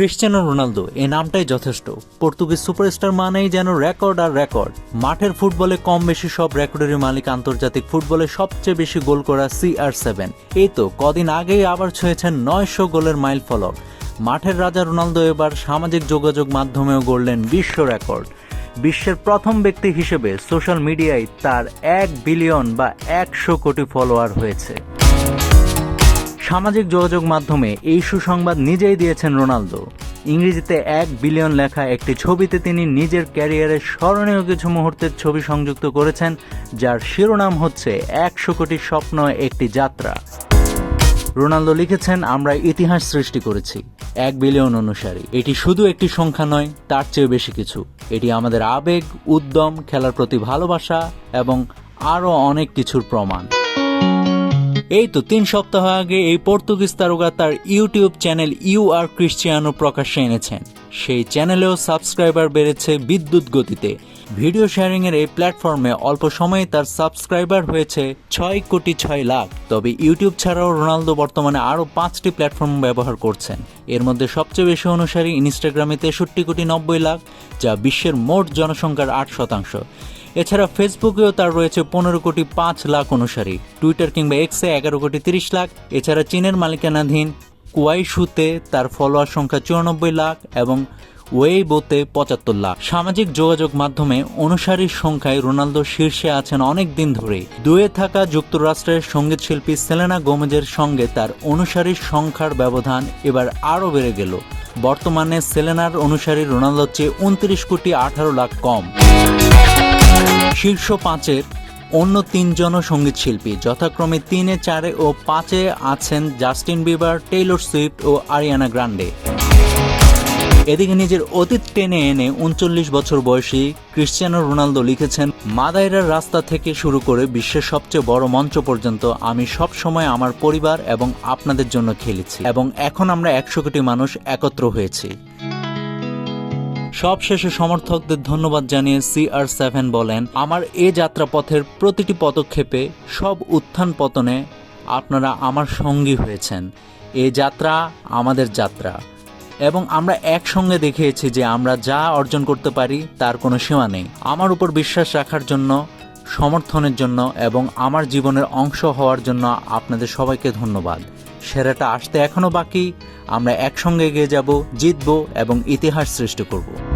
Cristiano Ronaldo এই নামটাই যথেষ্ট। পর্তুগিজ সুপারস্টার মানেই যেন রেকর্ড আর রেকর্ড। মাঠের ফুটবলে কম বেশি সব রেকর্ডেরই মালিক আন্তর্জাতিক ফুটবলে সবচেয়ে বেশি গোল করা সি আর সেভেন। এই তো, কদিন আগেই আবার ছুঁয়েছেন নয়শো গোলের মাইল ফলক। মাঠের রাজা রোনালদো এবার সামাজিক যোগাযোগ মাধ্যমেও গড়লেন বিশ্ব রেকর্ড। বিশ্বের প্রথম ব্যক্তি হিসেবে সোশ্যাল মিডিয়ায় তার এক বিলিয়ন বা একশো কোটি ফলোয়ার হয়েছে। সামাজিক যোগাযোগ মাধ্যমে এই সুসংবাদ নিজেই দিয়েছেন রোনালদো। ইংরেজিতে এক বিলিয়ন লেখা একটি ছবিতে তিনি নিজের ক্যারিয়ারের স্মরণীয় কিছু মুহূর্তের ছবি সংযুক্ত করেছেন, যার শিরোনাম হচ্ছে একশো কোটি স্বপ্ন একটি যাত্রা। রোনালদো লিখেছেন, আমরা ইতিহাস সৃষ্টি করেছি, এক বিলিয়ন অনুসারী। এটি শুধু একটি সংখ্যা নয়, তার চেয়ে বেশি কিছু। এটি আমাদের আবেগ, উদ্যম, খেলার প্রতি ভালোবাসা এবং আরও অনেক কিছুর প্রমাণ। এই তো তিন সপ্তাহ আগে এই পর্তুগিজ তারকা তার YouTube channel U R Cristiano প্রকাশ্যে এনেছেন। সেই চ্যানেলেও সাবস্ক্রাইবার বেড়েছে বিদ্যুৎ গতিতে। ভিডিও শেয়ারিং এর এই প্ল্যাটফর্মে অল্প সময়ে তার সাবস্ক্রাইবার হয়েছে ছয় কোটি ছয় লাখ। তবে ইউটিউব ছাড়াও রোনালদো বর্তমানে আরও পাঁচটি প্ল্যাটফর্ম ব্যবহার করছেন। এর মধ্যে সবচেয়ে বেশি অনুসারী ইনস্টাগ্রামে তেষট্টি কোটি নব্বই লাখ, যা বিশ্বের মোট জনসংখ্যার আট শতাংশ। এছাড়া ফেসবুকেও তার রয়েছে পনেরো কোটি পাঁচ লাখ অনুসারী টুইটার কিংবা এক্সে এগারো কোটি তিরিশ লাখ। এছাড়া চীনের মালিকানাধীন কুয়াইশুতে তার ফলোয়ার সংখ্যা চুরানব্বই লাখ এবং ওয়েইবোতে পঁচাত্তর লাখ। সামাজিক যোগাযোগ মাধ্যমে অনুসারীর সংখ্যায় রোনালদো শীর্ষে আছেন অনেক দিন ধরেই। দুয়ে থাকা যুক্তরাষ্ট্রের সংগীত শিল্পী সেলেনা গোমেজের সঙ্গে তার অনুসারীর সংখ্যার ব্যবধান এবার আরও বেড়ে গেল। বর্তমানে সেলেনার অনুসারী রোনালদোর চেয়ে উনত্রিশ কোটি আঠারো লাখ কম। শীর্ষ পাঁচের অন্য তিনজন সংগীত শিল্পী যথাক্রমে তিনে, চারে ও পাঁচে আছেন জাস্টিন বিবার, টেইলর সুইফট ও আরিয়ানা গ্রান্ডে। এদিকে নিজের অতীত টেনে এনে উনচল্লিশ বছর বয়সী ক্রিশ্চিয়ানো রোনালদো লিখেছেন, মাদাইরার রাস্তা থেকে শুরু করে বিশ্বের সবচেয়ে বড় মঞ্চ পর্যন্ত আমি সব সময় আমার পরিবার এবং আপনাদের জন্য খেলেছি এবং এখন আমরা একশো কোটি মানুষ একত্র হয়েছি। সবশেষে সমর্থকদের ধন্যবাদ জানিয়ে সি আর সেভেন বলেন, আমার এ যাত্রাপথের প্রতিটি পদক্ষেপে সব উত্থান পতনে আপনারা আমার সঙ্গী হয়েছেন। এ যাত্রা আমাদের যাত্রা। এবং আমরা একসঙ্গে দেখিয়েছি যে আমরা যা অর্জন করতে পারি তার কোনো সীমা নেই। আমার উপর বিশ্বাস রাখার জন্য, সমর্থনের জন্য এবং আমার জীবনের অংশ হওয়ার জন্য আপনাদের সবাইকে ধন্যবাদ। সেরাটা আসতে এখনও বাকি। আমরা একসঙ্গে এগিয়ে যাব, জিতব এবং ইতিহাস সৃষ্টি করব।